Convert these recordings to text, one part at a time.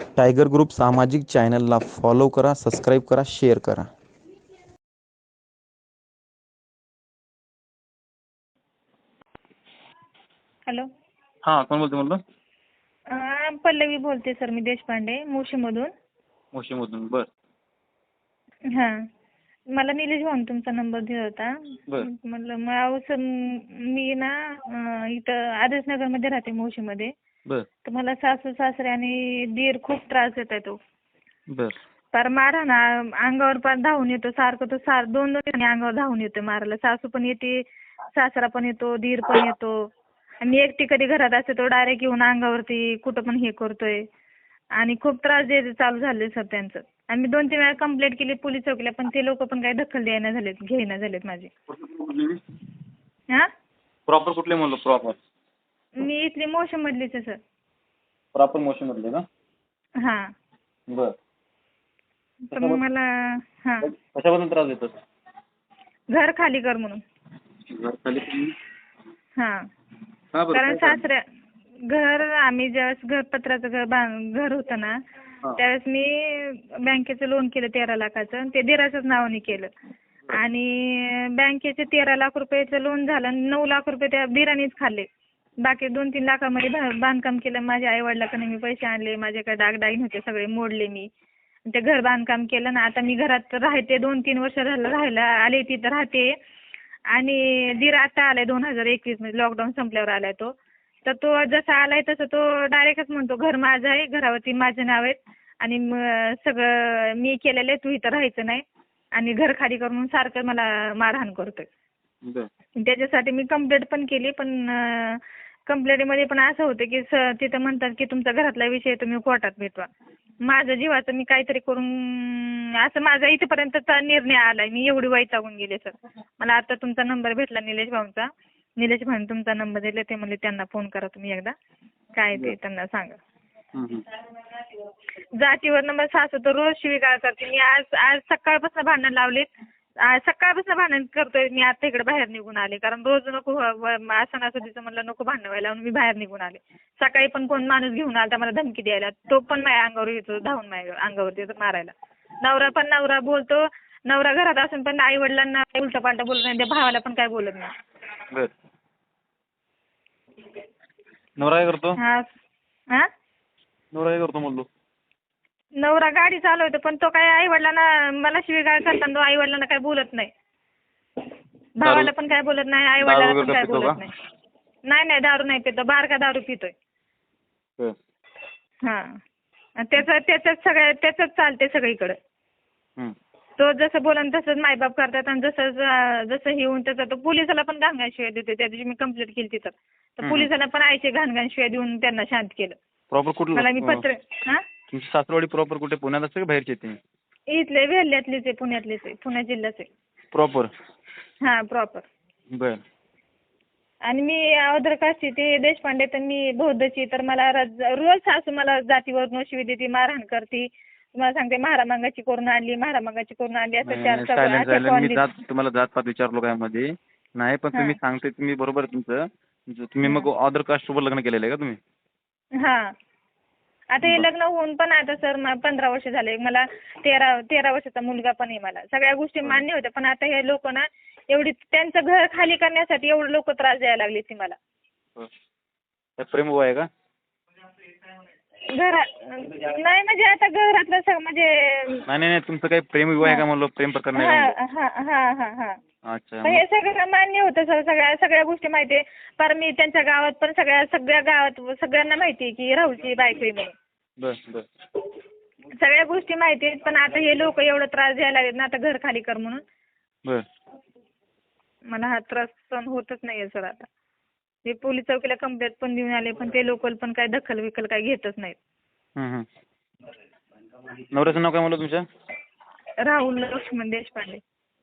Tiger group सामाजिक चॅनलला follow करा सबस्क्राईब करा शेअर करा. हॅलो. हां कोण बोलतो म्हणलं अं, पल्लवी बोलते सर मी देशपांडे मुशीमधून. मोशीमधून बर. हां. मला निलेश भाऊन तुमचा नंबर दिला होता. बरं. म्हटलं मग अहो सर मी ना अं, इथं आदर्शनगरमध्ये राहते मुशीमध्ये. बर. तर मला सासू सासरे आणि दीर खूप त्रास देत आहे तो. बर. पार मारा ना अंगावर पार धावून येतो सारखं तो सार दोन दोन ठिकाणी अंगावर धावून येतो मारायला. सासू पण येते सासरा पण येतो दीर पण येतो. आणि मी एकटी कधी घरात असते तो डायरेक्ट येऊन अंगावरती कुठं पण हे करतोय. आणि खूप त्रास द्यायचे चालू झाले सर त्यांचं. आणि मी दोन तीन वेळा कंप्लेंट केली पोलीस चौकीला पण ते लोक पण काही दखल द्यायला झालेत घेईना झालेत माझे. हा प्रॉपर कुठले म्हणलं प्रॉपर मी इथली मोशन मधलीच आहे सर. प्रॉपर मोशीमधले का हा. बर. तर मग मला हा. कशाबद्दल त्रास देतात घर खाली कर म्हणून. घर खाली हा. हा बरं. कारण काय सासऱ्या घर आम्ही ज्यावेळेस घर पत्राचं घर बां- घर होतं ना हा. त्यावेळेस मी बँकेचं लोन केलं तेरा लाखाचं आणि ते दिराच्याच नावाने केलं. आणि बँकेचे तेरा लाख रुपयाचं लोन झालं आणि नऊ लाख रुपये त्या दिरानेच खाल्ले. बाकी दोन तीन लाखामध्ये भा- बांधकाम केलं. माझ्या आई वडिलाकडे मी पैसे आणले. माझ्याकडे डागडाईन होते सगळे मोडले मी. ते घर बांधकाम केलं ना आता मी घरात राहते. दोन तीन वर्ष झालं राहायला आले तिथं राहते. आणि दीर आता आलाय दोन हजार एकवीसमध्ये लॉकडाऊन संपल्यावर आलाय तो. तर तो जसा आलाय तसं तो डायरेक्टच म्हणतो घर माझं आहे घरावरती माझे नाव आहेत आणि सगळं मी केलेलं आहे तू इथं राहायचं नाही. आणि घर खाली करून सारखं मला मारहाण करतोय. त्याच्यासाठी मी कंप्लेंट पण केली पण कंप्लेंटमध्ये पण असं होतं की स तिथं म्हणतात की तुमचा घरातला विषय तुम्ही कोर्टात भेटवा. माझं जीवाचं मी काहीतरी करून असं माझा इथपर्यंतचा निर्णय आलाय. मी एवढी वैतागून गेले सर. मला आता तुमचा नंबर भेटला निलेश भाऊंचा. निलेश भाऊन तुमचा नंबर दिला ते म्हणले त्यांना फोन करा तुम्ही एकदा. काय ते त्यांना सांगा. जातीवर नंबर सासू तर रोज शिवीगाळ करते. मी आज आज सकाळपासून भांडण लावलेत. सकाळपासून भांडण करतोय मी आता इकडे बाहेर निघून आले. कारण रोज नको तिचं म्हणलं नको भांडण व्हायला म्हणून मी बाहेर निघून आले. सकाळी पण कोण माणूस घेऊन आला मला धमकी द्यायला. तो पण माझ्या अंगावर येतो धावून माझ्या अंगावर येतो मारायला. नवरा पण नवरा बोलतो नवरा घरात असून पण आई वडिलांना उलट पालट बोलत नाही त्या भावाला पण काय बोलत नाही. नवरा काय करतो? हा? नवरा काय करतो म्हणलो? नवरा गाडी चालवतो पण तो काय आई वडिलांना मला शिवीगाळ करताना तो आई वडिलांना काय बोलत नाही. भावाला पण काय बोलत नाही आई वडिलांना दारू पण वगैरे काय बोलत? नाही. नाही नाही दारू नाही पितो बारका दारू पितोय. हा. आणि त्याचं त्याच्याच सगळ्या त्याचंच चालते सगळीकडे. तो जसं बोलन तसंच मायबाप करतात आणि जसं ज- जसं हे होऊन तसं तो पोलिसाला पण घाणघाण शिवाय देते त्या दिवशी मी कंप्लेंट केली तिथं. तर हम्म. पोलिसाला पण आईचे घाणघाण शिवाय देऊन त्यांना शांत केलं. प्रॉपर कुठलं? मला मी पत्र हा? तुमची सासरवाडी प्रॉपर कुठे? पुण्यात असते का बाहेरची इथले वेल्ह्यातलेच आहे पुण्यातलेच आहे पुणे जिल्ह्याचे. प्रॉपर हा प्रॉपर बर. आणि मी अवधर काशी ते देशपांडे तर मी बौद्धची तर मला रज- रोज सासू मला जातीवर शिवी देते मारहाण करते. तुम्हाला सांगते महारामांगाची करून आणली महारामांगाची करून आणली असं चार सायलेंट मी जात तुम्हाला जात पात विचारलो काय मध्ये? नाही पण तुम्ही हा. सांगते तुम्ही बरोबर आहे तुमचं. ज- तुम्ही मग अदर कास्ट सोबत लग्न केलेलं आहे का तुम्ही? हा. आता हे लग्न होऊन पण आता सर पंधरा वर्ष झाले. मला तेरा तेरा वर्षाचा मुलगा पण आहे मला. सगळ्या गोष्टी मान्य होत्या पण आता हे लोक ना एवढी त्यांचं घर खाली करण्यासाठी एवढे लोक त्रास द्यायला लागले ती मला. प्रेम आहे का? घरात नाही म्हणजे आता घरातलं सगळं म्हणजे नाही नाही नाही, तुमचं काही प्रेम विवाह आहे का म्हणलो? प्रेम प्रकरण आहे का हा हा हा हा हा. म्हणलो? अच्छा हे सगळं मान्य होतं सर सगळ्या सगळ्या गोष्टी माहिती आहे. पर मी त्यांच्या गावात पण सगळ्या सगळ्या गावात सगळ्यांना माहिती आहे की राहुलची बायको आहे म्हणून. बर बर सगळ्या गोष्टी माहिती आहेत पण आता हे लोक एवढं त्रास द्यायला लागलेत ना आता घर खाली कर म्हणून. बर. मला हा त्रास सहन होतच नाहीये सर आता. हे पोलीस चौकीला कंप्लेंट पण देऊन आले पण ते लोकल पण काय दखल विकल काय घेतच नाहीत. नवऱ्याचं नाव काय म्हणलं तुमच्या? राहुल लक्ष्मण देशपांडे.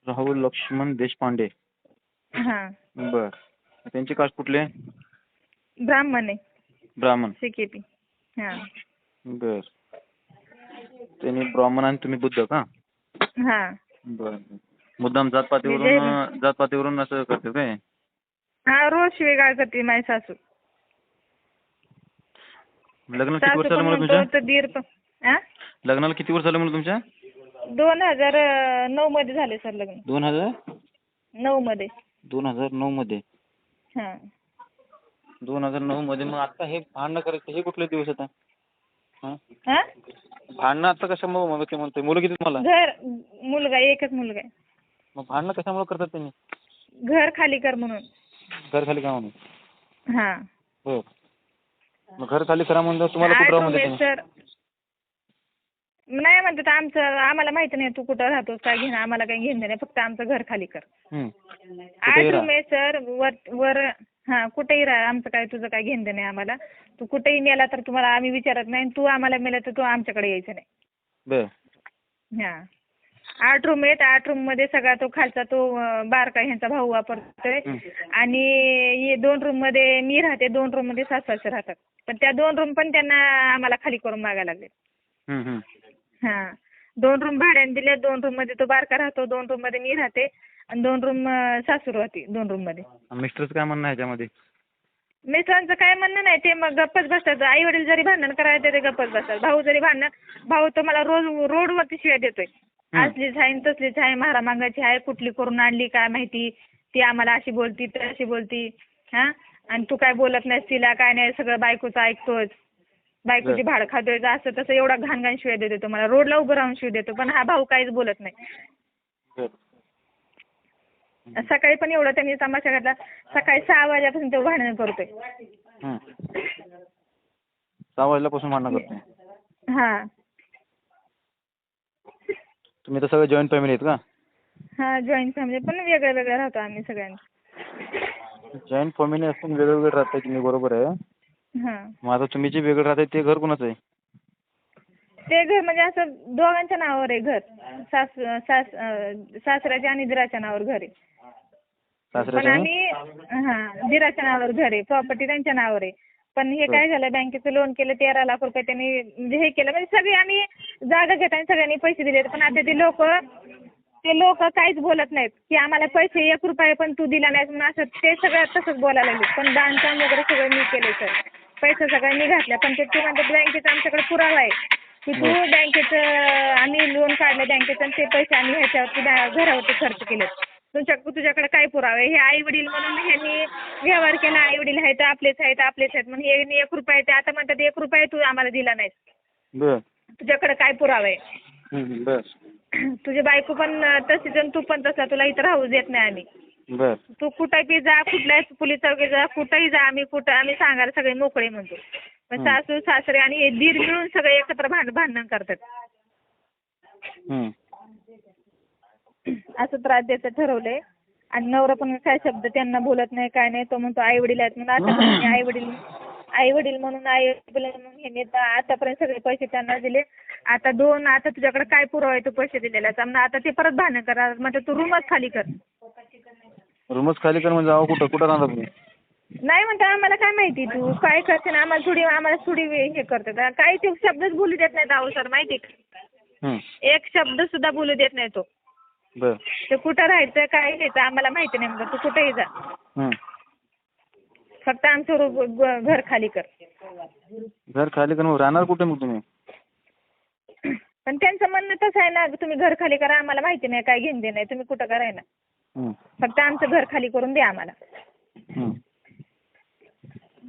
राहुल लक्ष्मण देशपांडे. हा. बर. त्यांची कास्ट कुठली? ब्राह्मण आहे. ब्राह्मण. सीकेपी हा. बर. त्यांनी ब्राह्मण आणि तुम्ही बुद्ध का? हा. बर. मुद्दाम जातपातीवरून जातपातीवरून असं करते काय? हा रोज शिवेगाळ करते माझी सासू. लग्न किती वर्ष झालं दीर पण हा लग्नाला किती वर्ष झालं म्हणलं तुमच्या? दोन हजार नऊ मध्ये झाले सर लग्न. दोन हजार? नऊ मध्ये. दोन हजार नऊ मध्ये? हा. दोन हजार नऊ मध्ये. मग आता हे भांडणं करायचं हे कुठले दिवस आता हां? हा? भांडणं आता कशामुळे मग ते म्हणतोय? मुलं किती मला. घर मुलगा एकच मुलगा आहे. मग भांडणं कशामुळे करतात त्यांनी घर खाली कर म्हणून. घर खाली का म्हणून. हा. हो मग घर खाली करा म्हणलं तुम्हाला कुठं राहू त्यांनी सर. नाही म्हणतात आमचं आम्हाला माहिती नाही तू कुठं राहतोस काय घेणं आम्हाला काही घेणं नाही फक्त आमचं घर खाली कर. हम्म. आठ रूम आहे सर वर वर हा कुठेही राहा आमचं काय तुझं काय घेणं नाही आम्हाला. तू कुठेही नेला तर तुम्हाला आम्ही विचारत नाही तू आम्हाला मेला तर तू आमच्याकडे यायचं नाही. बर. हा. आठ रूम आहेत आठ रूममध्ये सगळा तो खालचा तो अं, बारका ह्यांचा भाऊ वापरतोय. हं. आणि हे दोन रूममध्ये मी राहते दोन रूममध्ये सासू सासरे राहतात. पण त्या दोन रूम पण त्यांना आम्हाला खाली करून मागायला लागले. हम्म, हम्म. हा. दोन रूम भाड्याने दिले दोन रूममध्ये तो बारका राहतो दोन रूममध्ये मी राहते आणि दोन रूम सासू राहते दोन रूममध्ये. मिस्टरचं काय म्हणणं आहे मिस्टरांचं काय म्हणणं नाही ते मग गप्पच बसतात. आई वडील जरी भांडण करायला ते गप्पच बसतात. भाऊ जरी भांडण भाऊ तो मला रोज रोडवरती शिव्या देतोय. असलीच आहे तसलीच आहे मारा मागाची आहे कुठली करून आणली काय माहिती? ती आम्हाला अशी बोलती तशी बोलती. हा? आणि तू काय बोलत नाहीस तिला काय नाही सगळं बायकोचं ऐकतोच बायकोची. भाडं खातोय असं तसं एवढा घाण घाण शिव्या देतो तो मला रोडला उभं राहून शिव देतो पण हा भाऊ काहीच बोलत नाही. सकाळी पण एवढं त्यांनी तमाशा घातला सकाळी सहा वाजेपासून तो भांडण करतोय. सहा वाजल्यापासून भांडणं करतोय हा. तुम्ही तर सगळे जॉईंट फॅमिली आहेत का? हा जॉईंट फॅमिली पण वेगळं वेगळं राहतो आम्ही सगळ्यांनी जॉईंट फॅमिली असून वेगवेगळे राहताय तुम्ही बरोबर आहे. हा. मग आता तुम्ही जे वेगळं राहताय ते घर कोणाचं आहे? ते घर म्हणजे असं दोघांच्या नावावर आहे घर. सास सासऱ्याच्या आणि दिराच्या नावावर घर आहे. पण? आम्ही हा दिराच्या नावावर घर आहे. प्रॉपर्टी त्यांच्या नावावर आहे. पण हे काय झालं बँकेचं लोन केलं तेरा लाख रुपये त्यांनी म्हणजे हे केलं. म्हणजे सगळे आम्ही जागा घेताना सगळ्यांनी पैसे दिले पण आता ते लोक ते लोक काहीच बोलत नाहीत. की आम्हाला पैसे एक रुपये पण तू दिला म्हणून असं ते सगळं तसंच बोलायला लागले. पण बांधकाम वगैरे सगळं मी केले सर. पैसे सगळं मी घातला पण ते ते म्हणतात बँकेचा आमच्याकडे पुरावा आहे. की तू बँकेचं आम्ही लोन काढलं बँकेचं आणि ते पैसे आम्ही ह्याच्यावरती घरावरती खर्च केले तुमच्या तुझ्याकडे काय पुरावा आहे? हे आई वडील म्हणून ह्यांनी व्यवहार केला आई वडील आहेत आपलेच आहेत आपलेच आहेत. म्हणून हे एक रुपये ते आता म्हणतात एक रुपये तू आम्हाला दिला नाहीस. बर. तुझ्याकडे काय पुरावा आहे? तुझी बायको पण तशीच आणि तू पण तसा तुला इथं राहू देत नाही आम्ही. बर. तू कुठंही जा कुठल्याही पोलीस चौकी जा कुठंही जा आम्ही कुठं आम्ही सांगायला सगळे मोकळे म्हणतो. पण हं. सासू सासरे आणि हे दीर मिळून सगळे एकत्र भांड भांडण करतात. असं त्रास द्यायचं ठरवलंय. आणि नवरा पण काय शब्द त्यांना बोलत नाही काय नाही तो म्हणतो आई वडील आहेत म्हणून आता आई वडील आई वडील म्हणून आई वडील म्हणून ह्यांनी आता- आतापर्यंत सगळे पैसे त्यांना दिले. आता दोन आता तुझ्याकडे काय पुरावा आहे तू पैसे दिलेला आता ते परत भांडण करा मग तू रूमच खाली कर. रूमच खाली कर म्हणजे अहो कुठं कुठं राहता तुम्ही? नाही म्हणता आम्हाला काय माहिती तू? काय करते ना आम्हाला थोडी आम्हाला थोडी हे करतात काही ते शब्दच बोलू देत नाहीत अहो सर माहिती का? हम्म. एक शब्द सुद्धा बोलू देत नाही तो. ते कुठं राहायचं काय घ्यायचं आम्हाला माहिती नाही म्हणतात तू कुठेही जा. फक्त आमचं घर खाली कर. घर खाली कर मग राहणार कुठे मग तुम्ही? पण त्यांचं म्हणणं तसं आहे ना तुम्ही घर खाली करा आम्हाला माहिती नाही काय घेऊन दे नाही तुम्ही कुठं कराय ना. फक्त आमचं घर खाली करून द्या आम्हाला. हम्म.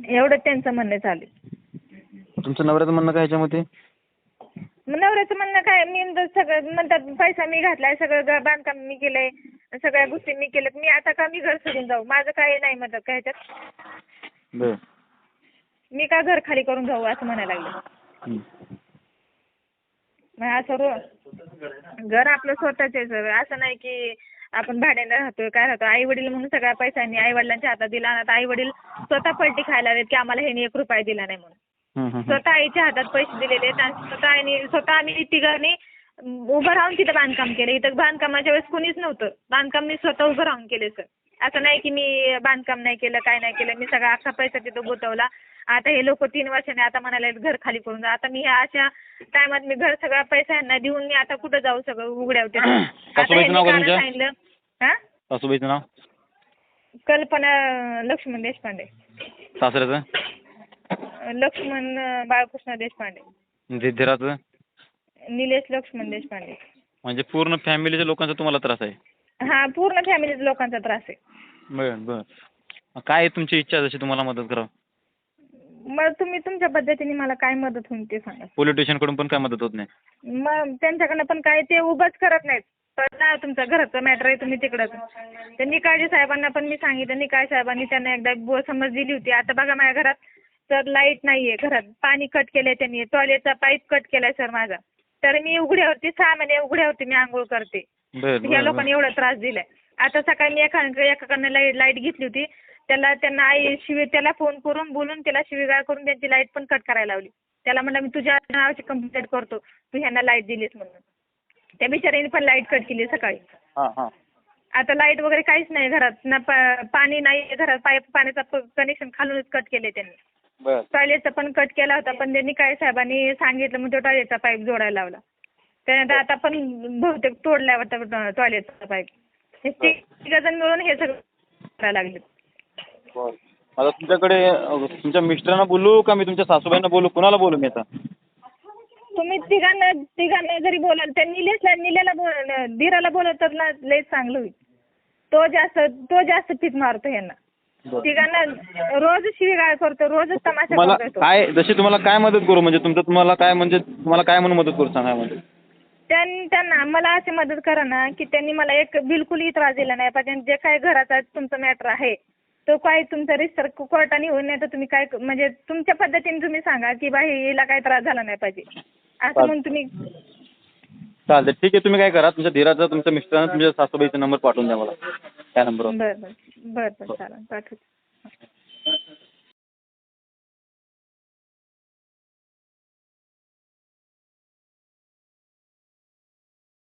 एवढं त्यांचं म्हणणं चालू आहे. तुमचं नवऱ्याचं म्हणणं काय ह्याच्यामध्ये? मग नवऱ्याचं म्हणणं काय? मी सगळं म्हणतात पैसा मी घातलाय सगळं घर बांधकाम मी केलंय सगळ्या गोष्टी मी केल्यात. मी आता का मी घर सोडून जाऊ? माझं काही नाही म्हणतात काय ह्याच्यात? बर. मी का घर खाली करून जाऊ असं म्हणायला लागले. मग असं रो घर आपलं स्वतःच आहे. सर असं नाही की आपण भाड्याने राहतोय काय राहतो आई वडील म्हणून सगळ्या पैशांनी आई वडिलांच्या हातात दिला आणि आता आई वडील स्वतः पलटी खायला लागलेत की आम्हाला ह्यानी एक रुपया दिला नाही म्हणून. स्वतः आईच्या हातात पैसे दिलेले आहेत आणि स्वतः आईने स्वतः आम्ही तिघांनी उभं राहून तिथं बांधकाम केलं. इथं बांधकामाच्या वेळेस कुणीच नव्हतं. बांधकाम मी स्वतः उभं राहून केले सर. असं नाही की मी बांधकाम नाही केलं काय नाही केलं मी सगळा अख्खा पैसा तिथं गुंतवला. आता हे लोक तीन वर्षाने आता म्हणाले घर खाली करून जा. आता मी ह्या अशा टायमात मी घर सगळा पैसा यांना देऊन मी आता कुठं जाऊ सगळं उघड्यावते आता सासूबाईचं नाव ह्यांनी काय कारण तुमच्या? सांगितलं. हा? सासूबाईचं नाव? कल्पना लक्ष्मण देशपांडे. सासऱ्याचं? लक्ष्मण अं, बाळकृष्ण देशपांडे. निलेश लक्ष्मण देशपांडे. म्हणजे पूर्ण फॅमिलीच्या लोकांचा तुम्हाला त्रास आहे? हा पूर्ण फॅमिलीच लोकांचा त्रास आहे. बरं बरं. मग काय आहे तुमची इच्छा जशी तुम्हाला मदत करावं? मग तुम्ही तुमच्या पद्धतीने मला काय मदत होईल ते सांगा. पोलीस स्टेशनकडून पण काय मदत होत नाही? मग त्यांच्याकडनं पण काय ते उभंच करत नाहीत. तर ना तुमच्या घराचं मॅटर आहे तुम्ही तिकडंच त्यांनी काळजी साहेबांना पण मी सांगितलं निकाय साहेबांनी त्यांना एकदा बो समज दिली होती. आता बघा माझ्या घरात तर लाइट नाही आहे घरात पाणी कट केलं आहे त्यांनी. टॉयलेटचा पाईप कट केला आहे सर माझा. तर मी उघड्यावरती सहा महिने उघड्यावरती मी आंघोळ करते. बरं या बरं. लोकांनी एवढा त्रास दिलाय. आता सकाळी मी एका एकाकडनं लाइट लाइट घेतली होती. त्याला त्यांना आई शिवी त्याला फोन करून बोलून त्याला शिवीगाळ करून त्यांची लाइट पण कट करायला लावली. त्याला म्हणलं मी तुझ्या नावाची कंप्लेंट करतो. तू ह्यांना लाइट दिलीस म्हणून. त्या बिचाऱ्याने पण लाइट कट केली सकाळी. हां हां. आता लाइट वगैरे काहीच नाही घरात. ना पा- पाणी नाही घरात. पाईप पाण्याचं कनेक्शन खालूनच कट केले त्यांनी. बरं. टॉयलेटचा पण कट केला होता पण त्यांनी काय साहेबांनी सांगितलं मग तो टॉयलेटचा पाईप जोडायला लावला. त्यानंतर आता पण बहुतेक तोडलाय वाटतं टॉयलेटचा पाईप. हे तिघ जण मिळून हे सगळं करायला लागले. बरं. आता तुमच्याकडे अं, तुमच्या मिस्टरांना बोलू का मी तुमच्या सासूबाईंना बोलू? कुणाला बोलू मी आता? तुम्ही तिघांना तिघांना जरी बोलाल त्या निलेशला निलेला बोल धीराला बोलत तर ना लयच चांगलं होईल. तो जास्त तो जास्त पीक मारतो ह्यांना बरं. तिघांना रोज शिवीगाळ करतो रोजच तमाशा तुम्हाला करतो काय जशी तुम्हाला काय मदत करू म्हणजे तुमचं तुम्हाला काय म्हणजे तुम्हाला काय म्हणून मदत करू सांगा म्हणजे. त्यां त्यांना मला अशी मदत करा ना की त्यांनी मला एक बिलकुलही त्रास दिला नाही पाहिजे जे काय घराचा तुमचं मॅटर आहे तो काय तुमचा रिस्टर कोर्टाने होऊन नाही तर तुम्ही काय म्हणजे तुमच्या पद्धतीने तुम्ही सांगा की बा हिला काय त्रास झाला नाही पाहिजे. असं म्हणून तुम्ही चालतं ठीक आहे तुम्ही काय करा तुमच्या धीराचा तुमच्या मिस्टरांना तुमच्या सासूबाईचा नंबर पाठवून द्या मला. त्या नंबरवर बरं बरं बरं बरं चालेल पाठवते